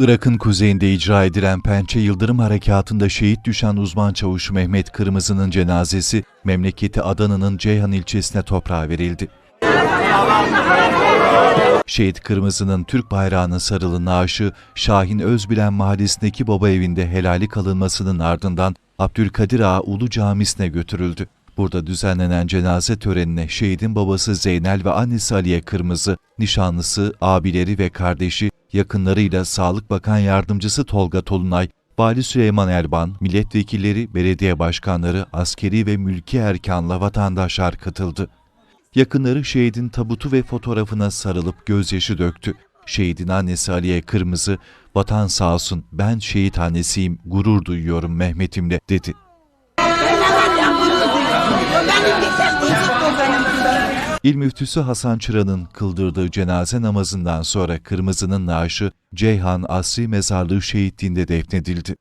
Irak'ın kuzeyinde icra edilen Pençe Yıldırım Harekatı'nda şehit düşen uzman çavuş Mehmet Kırmızı'nın cenazesi memleketi Adana'nın Ceyhan ilçesine toprağa verildi. Şehit Kırmızı'nın Türk bayrağının sarılı naaşı Şahin Özbilen mahallesindeki baba evinde helali kalınmasının ardından Abdülkadir Ağa Ulu Camisi'ne götürüldü. Burada düzenlenen cenaze törenine şehidin babası Zeynel ve annesi Aliye Kırmızı, nişanlısı, abileri ve kardeşi, yakınlarıyla Sağlık Bakan Yardımcısı Tolga Tolunay, Vali Süleyman Erban, milletvekilleri, belediye başkanları, askeri ve mülki erkanla vatandaşlar katıldı. Yakınları şehidin tabutu ve fotoğrafına sarılıp gözyaşı döktü. Şehidin annesi Aliye Kırmızı, vatan sağ olsun ben şehit annesiyim, gurur duyuyorum Mehmet'imle dedi. İl müftüsü Hasan Çıran'ın kıldırdığı cenaze namazından sonra Kırmızı'nın naaşı Ceyhan Asri Mezarlığı Şehitliği'nde defnedildi.